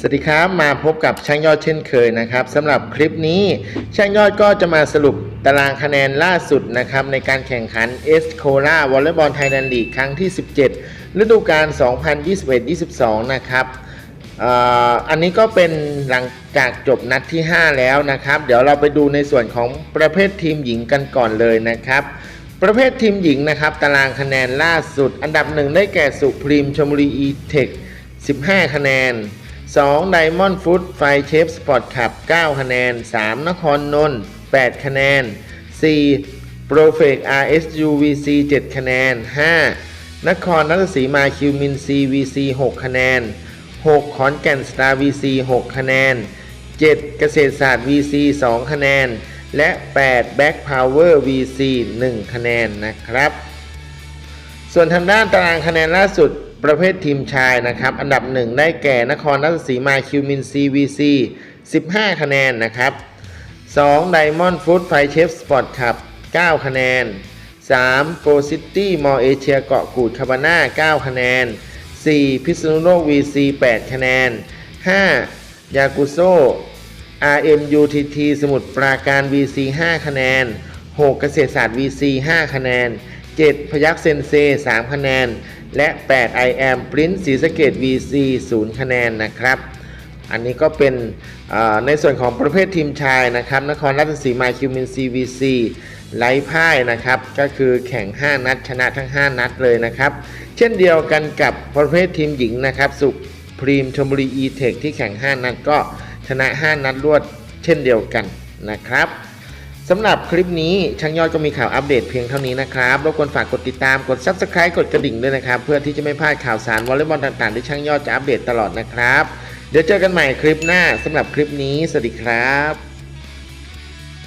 สวัสดีครับมาพบกับช่างยอดเช่นเคยนะครับสำหรับคลิปนี้ช่างยอดก็จะมาสรุปตารางคะแนนล่าสุดนะครับในการแข่งขันเอสโคลาวอลเลย์บอลไทยแลนด์ลีกครั้งที่ 17 ฤดูกาล 2021-22 นะครับเอ่ออันนี้ก็เป็นหลังจากจบนัดที่ 5 แล้วนะครับ เดี๋ยวเราไปดูในส่วนของประเภททีมหญิงกันก่อนเลยนะครับประเภททีมหญิงนะครับ ตารางคะแนนล่าสุด อันดับหนึ่งได้แก่สุพรีมชมบุรีอีเทค15 คะแนน 2 Diamond Food ไฟเชฟสปอร์ตขับ 9 คะแนน 3 นครนนท์8 คะแนน 4 p r o f e c RSUVC 7 คะแนน 5 นครนัทสีมาคิวมิน CVC 6 คะแนน 6 ขอนแก่นสตาร์ VC 6 คะแนน 7 เกษตรศาสตร์ VC 2 คะแนน และ 8 Back Power VC 1 คะแนนนะครับ ส่วนทางด้านตารางคะแนนล่าสุด ประเภททีมชายนะครับ อันดับหนึ่งได้แก่นครราชสีมาคิวมิน CVC 15 คะแนนนะครับ2 Diamond Food ไฟเชฟสปอร์ตขับ9คะแนน3 Go City Mall Asia เกาะกูดคาบาน่า9คะแนน 4 พิษณุโลก VC 8 คะแนน 5 ยากุโซ RMUTT สมุทรปราการ VC 5 คะแนน 6 เกษตรศาสตร์ VC 5 คะแนน 7 พยักเซนเซ 3 คะแนน และ 8 I am Print ศรีสะเกด VC 0 คะแนนนะครับ อันนี้ก็เป็นในส่วนของประเภททีมชายนะครับ นครราชสีมาคิวมิน CVC ไร้พ่ายนะครับ ก็คือแข่ง 5 นัด ชนะทั้ง 5 นัดเลยนะครับ เช่นเดียวกันกับประเภททีมหญิงนะครับ สุพรีมชมบุรีอีเทคที่แข่ง 5 นัดก็ชนะ 5 นัดรวดเช่นเดียวกันนะครับ สำหรับคลิปนี้ช่างยอดก็มีข่าวอัปเดตเพียงเท่านี้นะครับรบกวนฝากกดติดตามกด Subscribe กดกระดิ่งด้วยนะครับ เพื่อที่จะไม่พลาดข่าวสารวอลเลย์บอลต่างๆ ที่ช่างยอดจะอัปเดตตลอดนะครับ เดี๋ยวเจอกันใหม่คลิปหน้าสำหรับคลิปนี้ สวัสดีครับ